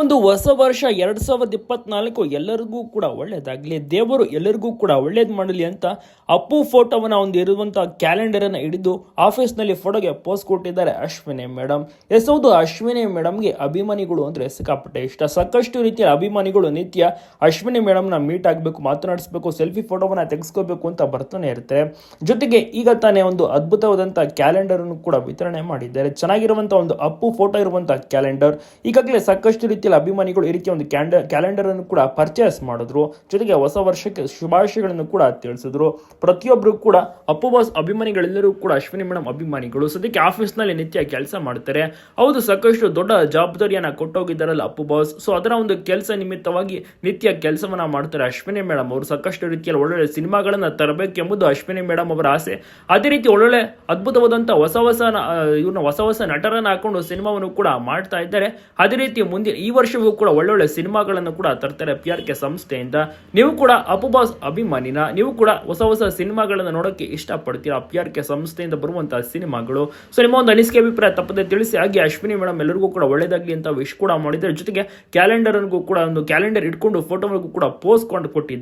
ಒಂದು ಹೊಸ ವರ್ಷ ಎರಡು ಸಾವಿರದ ಇಪ್ಪತ್ನಾಲ್ಕು ಎಲ್ಲರಿಗೂ ಕೂಡ ಒಳ್ಳೇದಾಗಲಿ, ದೇವರು ಎಲ್ಲರಿಗೂ ಕೂಡ ಒಳ್ಳೇದು ಮಾಡಲಿ ಅಂತ ಅಪ್ಪು ಫೋಟೋವನ್ನು ಒಂದು ಇರುವಂಥ ಕ್ಯಾಲೆಂಡರ್ ಅನ್ನ ಹಿಡಿದು ಆಫೀಸ್ನಲ್ಲಿ ಫೋಟೋಗೆ ಪೋಸ್ಟ್ ಕೊಟ್ಟಿದ್ದಾರೆ ಅಶ್ವಿನಿ ಮೇಡಮ್ ಎಸ್ ಹೌದು ಅಶ್ವಿನಿ ಮೇಡಮ್ಗೆ ಅಭಿಮಾನಿಗಳು ಅಂದರೆ ಸಿಕ್ಕಾಪಟ್ಟೆ ಇಷ್ಟ. ಸಾಕಷ್ಟು ರೀತಿಯ ಅಭಿಮಾನಿಗಳು ನಿತ್ಯ ಅಶ್ವಿನಿ ಮೇಡಮ್ನ ಮೀಟ್ ಆಗಬೇಕು, ಮಾತನಾಡಿಸ್ಬೇಕು ಸೆಲ್ಫಿ ಫೋಟೋವನ್ನು ತೆಗೆಸ್ಕೋಬೇಕು ಅಂತ ಬರ್ತಾನೆ ಇರ್ತಾರೆ. ಜೊತೆಗೆ ಈಗ ತಾನೇ ಒಂದು ಅದ್ಭುತವಾದಂಥ ಕ್ಯಾಲೆಂಡರ್ ಅನ್ನು ಕೂಡ ವಿತರಣೆ ಮಾಡಿದ್ದಾರೆ. ಚೆನ್ನಾಗಿರುವಂಥ ಒಂದು ಅಪ್ಪು ಫೋಟೋ ಇರುವಂಥ ಕ್ಯಾಲೆಂಡರ್ ಈಗಾಗಲೇ ಸಾಕಷ್ಟು ರೀತಿಯ ಅಭಿಮಾನಿಗಳು ಈ ರೀತಿಯ ಒಂದು ಕ್ಯಾಲೆಂಡರ್ ಅನ್ನು ಕೂಡ ಪರ್ಚೇಸ್ ಮಾಡಿದ್ರು. ಜೊತೆಗೆ ಹೊಸ ವರ್ಷಕ್ಕೆ ಶುಭಾಶಯಗಳನ್ನು ಕೂಡ ತಿಳಿಸಿದ್ರು. ಪ್ರತಿಯೊಬ್ಬರು ಕೂಡ ಅಪ್ಪು ಬಾಸ್ ಅಭಿಮಾನಿಗಳೆಲ್ಲರೂ ಕೂಡ ಅಶ್ವಿನಿ ಮೇಡಮ್ ಅಭಿಮಾನಿಗಳು. ಸದ್ಯಕ್ಕೆ ಆಫೀಸ್ನಲ್ಲಿ ನಿತ್ಯ ಕೆಲಸ ಮಾಡ್ತಾರೆ. ಹೌದು, ಸಾಕಷ್ಟು ದೊಡ್ಡ ಜವಾಬ್ದಾರಿಯನ್ನ ಕೊಟ್ಟೋಗಿದ್ದಾರಲ್ಲ ಅಪ್ಪು ಬಾಸ್. ಸೊ ಅದರ ಒಂದು ಕೆಲಸ ನಿಮಿತ್ತವಾಗಿ ನಿತ್ಯ ಕೆಲಸವನ್ನ ಮಾಡ್ತಾರೆ ಅಶ್ವಿನಿ ಮೇಡಮ್ ಅವರು. ಸಾಕಷ್ಟು ರೀತಿಯಲ್ಲಿ ಒಳ್ಳೊಳ್ಳೆ ಸಿನಿಮಾಗಳನ್ನ ತರಬೇಕೆಂಬುದು ಅಶ್ವಿನಿ ಮೇಡಮ್ ಅವರ ಆಸೆ. ಅದೇ ರೀತಿ ಒಳ್ಳೊಳ್ಳೆ ಅದ್ಭುತವಾದಂಥ ಹೊಸ ಹೊಸ ಇವ್ರನ್ನ ಹೊಸ ಹೊಸ ನಟರನ್ನ ಹಾಕೊಂಡು ಸಿನಿಮಾವನ್ನು ಕೂಡ ಮಾಡ್ತಾ ಇದ್ದಾರೆ. ಅದೇ ರೀತಿ ಮುಂದೆ ಈ ವರ್ಷವೂ ಕೂಡ ಒಳ್ಳೊಳ್ಳೆ ಸಿನಿಮಾಗಳನ್ನು ಕೂಡ ತರ್ತಾರೆ ಪಿ ಆರ್ ಕೆ ಸಂಸ್ಥೆಯಿಂದ. ನೀವು ಕೂಡ ಅಪುಬಾಸ್ ಬಾಸ್ ಅಭಿಮಾನಿನ? ನೀವು ಕೂಡ ಹೊಸ ಹೊಸ ಸಿನಿಮಾಗಳನ್ನು ನೋಡೋಕೆ ಇಷ್ಟಪಡ್ತೀರಾ ಪಿ ಆರ್ ಕೆ ಸಂಸ್ಥೆಯಿಂದ ಬರುವಂತಹ ಸಿನಿಮಾಗಳು? ಸೊ ನಿಮ್ಮ ಒಂದು ಅನಿಸಿಕೆ ಅಭಿಪ್ರಾಯ ತಪ್ಪದೆ ತಿಳಿಸಿ, ಹಾಗೆ ಅಶ್ವಿನಿ ಮೇಡಮ್ ಎಲ್ಲರಿಗೂ ಕೂಡ ಒಳ್ಳೇದಾಗಲಿ ಅಂತ ವಿಶ್ ಕೂಡ ಮಾಡಿದ್ದಾರೆ. ಜೊತೆಗೆ ಕ್ಯಾಲೆಂಡರ್ಗೂ ಕೂಡ ಒಂದು ಕ್ಯಾಲೆಂಡರ್ ಇಟ್ಕೊಂಡು ಫೋಟೋಗಳಿಗೂ ಕೂಡ ಪೋಸ್ಟ್ ಕೊಂಡು ಕೊಟ್ಟಿದ್ದಾರೆ